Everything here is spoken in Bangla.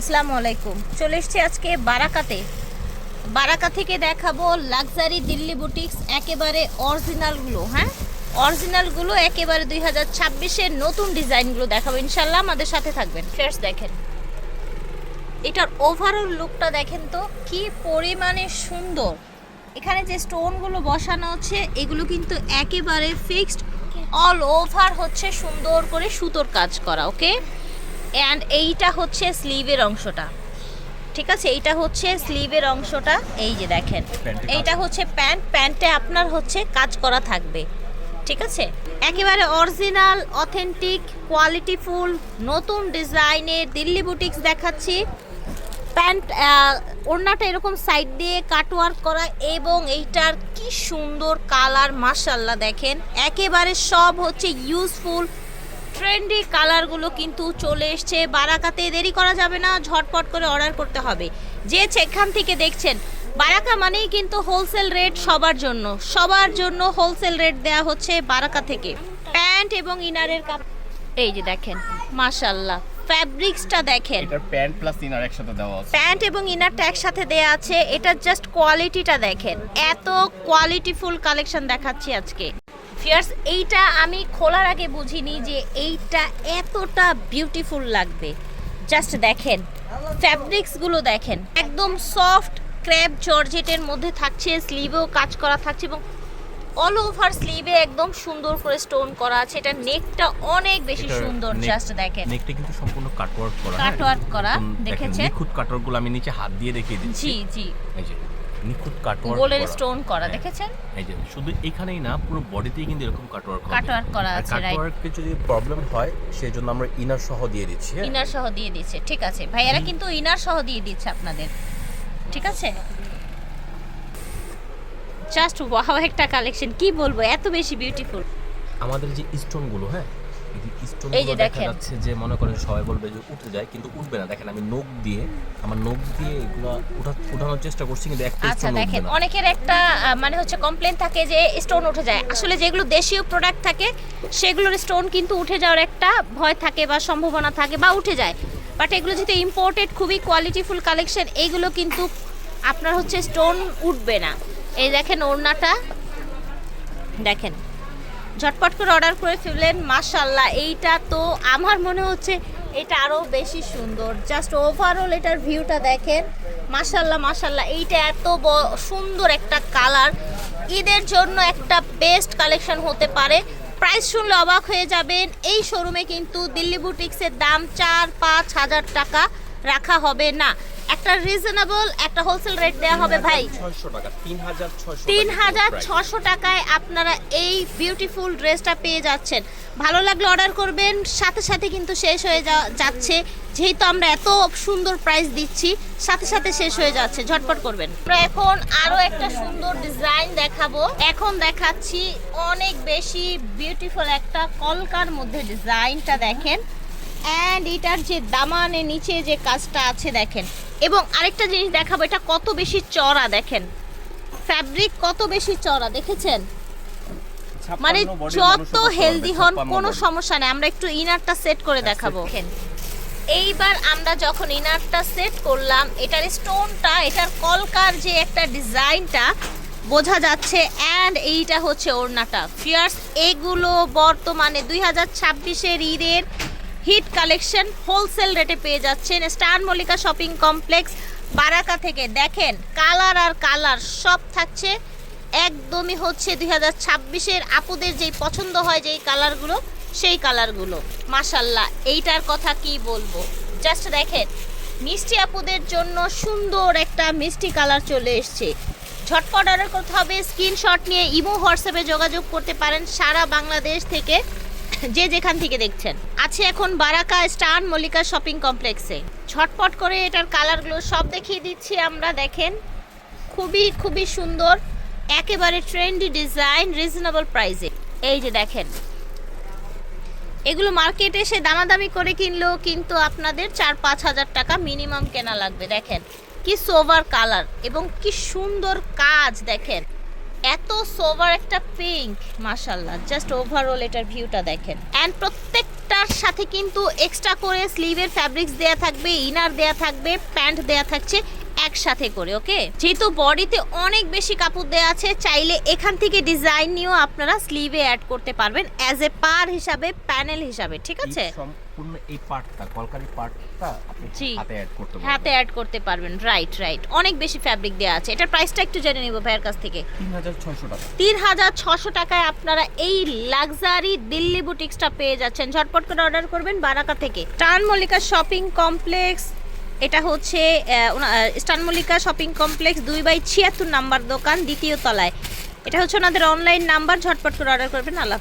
আসসালামু আলাইকুম। চলে এসছি আজকে বারাকাতে। বারাকা থেকে দেখাবো লাক্সারি দিল্লি বুটিক্স একেবারে অরিজিনালগুলো হ্যাঁ? অরিজিনালগুলো একেবারে দুই হাজার ছাব্বিশের নতুন ডিজাইনগুলো দেখাবো। ইনশাল্লাহ আমাদের সাথে থাকবেন। ফ্রেশ দেখেন। এটার ওভারঅল লুকটা দেখেন তো, কি পরিমাণে সুন্দর। এখানে যে স্টোনগুলো বসানো হচ্ছে এগুলো কিন্তু একেবারে ফিক্সড অল ওভার হচ্ছে সুন্দর করে সুতোর কাজ করা ওকে অ্যান্ড এইটা হচ্ছে স্লিভের অংশটা। ঠিক আছে? এইটা হচ্ছে স্লিভের অংশটা। এই যে দেখেন। এইটা হচ্ছে প্যান্ট প্যান্টে আপনার হচ্ছে কাজ করা থাকবে। ঠিক আছে? একেবারে অরিজিনাল অথেন্টিক কোয়ালিটিফুল নতুন ডিজাইনের দিল্লি বুটিক্স দেখাচ্ছি। প্যান্ট ওড়নাটা এরকম সাইড দিয়ে কাটওয়ার্ক করা এবং এইটার কি সুন্দর কালার মাশাল্লাহ দেখেন। একেবারে সব হচ্ছে ইউজফুল ট্রেন্ডি কালারগুলো কিন্তু চলে এসছে। বারাকাতে দেরি করা যাবে না ঝটপট করে অর্ডার করতে হবে। যে সেখান থেকে দেখছেন বারাকা মানেই কিন্তু হোলসেল রেট সবার জন্য। সবার জন্য হোলসেল রেট দেয়া হচ্ছে বারাকা থেকে। প্যান্ট এবং ইনারের কাপ এই যে দেখেন মাশাল্লাহ ফ্যাব্রিক্সটা দেখেন। এটার প্যান্ট প্লাস ইনার একসাথে দেওয়া আছে। প্যান্ট এবং ইনারটা একসাথে দেয়া আছে। এটা জাস্ট কোয়ালিটিটা দেখেন। এত কোয়ালিটিফুল কালেকশন দেখাচ্ছি আজকে। ফিয়ার্স এইটা আমি খোলার আগে বুঝিনি যে এইটা এতটা বিউটিফুল লাগবে। জাস্ট দেখেন ফ্যাব্রিক্সগুলো দেখেন একদম সফট ক্র্যাপ জর্জেটের মধ্যে থাকছে স্লিভেও কাজ করা থাকছে এবং অল ওভার স্লিভে একদম সুন্দর করে স্টোন করা আছে। এটা নেকটা অনেক বেশি সুন্দর জাস্ট দেখেন। নেকটা কিন্তু সম্পূর্ণ কাটওয়ার্ক করা হ্যাঁ? কাটওয়ার্ক করা দেখেছেন? নিখুঁত কাটওয়ার্কগুলো আমি নিচে হাত দিয়ে দেখিয়ে দিচ্ছি। জি জি। এই যে নিখুঁত কাটওয়ার্ক গোলের স্টোন করা হ্যাঁ, দেখেছেন? এই যে শুধু এখানেই না পুরো বডিতেই কিন্তু এরকম কাটওয়ার্ক কাটওয়ার্ক করা আছে রাইট কাটওয়ার্কে যদি প্রবলেম হয় সেই জন্য আমরা ইনার সহ দিয়ে দিচ্ছি হ্যাঁ? ইনার সহ দিয়ে দিচ্ছে ঠিক আছে। ভাইয়ারা কিন্তু ইনার সহ দিয়ে দিচ্ছে আপনাদের ঠিক আছে? জাস্ট ওয়াও একটা কালেকশন কি বলব এত বেশি বিউটিফুল আমাদের যে স্টোনগুলো হ্যাঁ? এই যে দেখা দেখেন। যাচ্ছে যে মনে করেন সবাই বলবে যে উঠে যায় কিন্তু উঠবে না। দেখেন আমি নখ দিয়ে আমার নখ দিয়ে এগুলো উঠা- উঠানোর চেষ্টা করছি কিন্তু একটা আচ্ছা দেখেন অনেকের একটা মানে হচ্ছে কমপ্লেন থাকে যে স্টোন উঠে যায়। আসলে যেগুলো দেশীয় প্রোডাক্ট থাকে সেগুলোর স্টোন কিন্তু উঠে যাওয়ার একটা ভয় থাকে বা সম্ভাবনা থাকে বা উঠে যায়। বাট এগুলো যেহেতু ইম্পোর্টেড খুবই কোয়ালিটিফুল কালেকশন এইগুলো কিন্তু আপনার হচ্ছে স্টোন উঠবে না। এই দেখেন ওড়নাটা। দেখেন ঝটপট করে অর্ডার করে ফেললেন মাশাল্লাহ এইটা তো আমার মনে হচ্ছে এটা আরও বেশি সুন্দর। জাস্ট ওভারঅল এটার ভিউটা দেখেন মাশাল্লাহ মাশাল্লাহ এইটা এত সুন্দর একটা কালার ঈদের জন্য একটা বেস্ট কালেকশন হতে পারে। প্রাইস শুনলে অবাক হয়ে যাবেন, এই শোরুমে কিন্তু দিল্লি বুটিক্সের দাম চার পাঁচ হাজার টাকা। রাখা হবে না। একটা রিজনেবল একটা হোলসেল রেট দেওয়া হবে ভাই। তিন হাজার ছশো টাকায় আপনারা এই বিউটিফুল ড্রেসটা পেয়ে যাচ্ছেন। ভালো লাগলে অর্ডার করবেন সাথে সাথে কিন্তু শেষ হয়ে যা- যাচ্ছে। যেহেতু আমরা এত সুন্দর প্রাইস দিচ্ছি সাথে সাথে শেষ হয়ে যাচ্ছে। ঝটপট করবেন। আমরা এখন আরও একটা সুন্দর ডিজাইন দেখাবো। এখন দেখাচ্ছি অনেক বেশি বিউটিফুল একটা কলকার মধ্যে ডিজাইনটা দেখেন। অ্যান্ড এটার যে দামানে নিচে যে কাজটা আছে দেখেন। এবং আরেকটা জিনিস দেখাবো এটা কত বেশি চড়া দেখেন। ফ্যাব্রিক কত বেশি চড়া দেখেছেন? মানে যত হেলদি হন কোনো সমস্যা নেই। আমরা একটু ইনারটা সেট করে দেখাবো। এইবার আমরা যখন ইনারটা সেট করলাম এটার স্টোনটা এটার কলকার যে একটা ডিজাইনটা বোঝা যাচ্ছে। অ্যান্ড এইটা হচ্ছে ওড়নাটা। ফিয়ার্স এগুলো বর্তমানে দুই হাজার ছাব্বিশের ঈদের হিট কালেকশন হোলসেল রেটে পেয়ে যাচ্ছেন star Mallika shopping complex Baraka থেকে। দেখেন, কালার আর কালার সব থাকছে। একদমই হচ্ছে দুই হাজার ছাব্বিশের আপুদের যেই পছন্দ হয় যেই কালারগুলো, সেই কালারগুলো। মাসাল্লাহ এইটার কথা কি বলব? জাস্ট দেখেন, মিষ্টি আপুদের জন্য সুন্দর একটা মিষ্টি কালার চলে এসছে। ঝটপট অর্ডার করতে হবে, স্ক্রিনশট নিয়ে ইমো হোয়াটসঅ্যাপে যোগাযোগ করতে পারেন সারা বাংলাদেশ থেকে। যে যেখান থেকে দেখছেন। আছে এখন বারাকা স্টান মল্লিকা শপিং কমপ্লেক্সে। ঝটপট করে এটার কালারগুলো সব দেখিয়ে দিচ্ছি আমরা, দেখেন। খুবই খুবই সুন্দর, একেবারে ট্রেন্ডি ডিজাইন, রিজনেবল প্রাইসে। এই যে দেখেন। এগুলো মার্কেটে এসে দামাদামি করে কিনলেও কিন্তু আপনাদের চার পাঁচ হাজার টাকা মিনিমাম কেনা লাগবে, দেখেন। কি সোভার কালার এবং কি সুন্দর কাজ, দেখেন। এত সোভার একটা পিঙ্ক মাশাল্লাহ জাস্ট ওভারঅল এটার ভিউটা দেখেন। অ্যান্ড প্রত্যেকটার সাথে কিন্তু এক্সট্রা করে স্লিভের ফ্যাব্রিক্স দেয়া থাকবে ইনার দেয়া থাকবে প্যান্ট দেয়া থাকছে একসাথে করে ওকে? যেহেতু বডিতে অনেক বেশি কাপড় দেওয়া আছে চাইলে এখান থেকে ডিজাইন নিয়েও আপনারা স্লিভে অ্যাড করতে পারবেন অ্যাজ এ পার হিসাবে প্যানেল হিসাবে ঠিক আছে? এই সম্পূর্ণ এই পার্টটা কলকারি পার্টটা আপনি হাতে অ্যাড করতে হাতে পারবেন অ্যাড করতে পারবেন রাইট রাইট অনেক বেশি ফ্যাব্রিক আছে। এটার প্রাইসটা একটু জেনে নিব ভাইয়ের কাছ থেকে। টাকা। টাকায় আপনারা এই লাক্সারি দিল্লি বুটিক্সটা পেয়ে যাচ্ছেন। ঝটপট করে অর্ডার করবেন বারাকা থেকে। টান মল্লিকা শপিং কমপ্লেক্স এটা হচ্ছে স্টান মল্লিকা শপিং কমপ্লেক্স দুই বাই ছিয়াত্তর নাম্বার দোকান দ্বিতীয় তলায়। এটা হচ্ছে ওনাদের অনলাইন নাম্বার, ঝটপট করে অর্ডার করবেন, আল্লাহ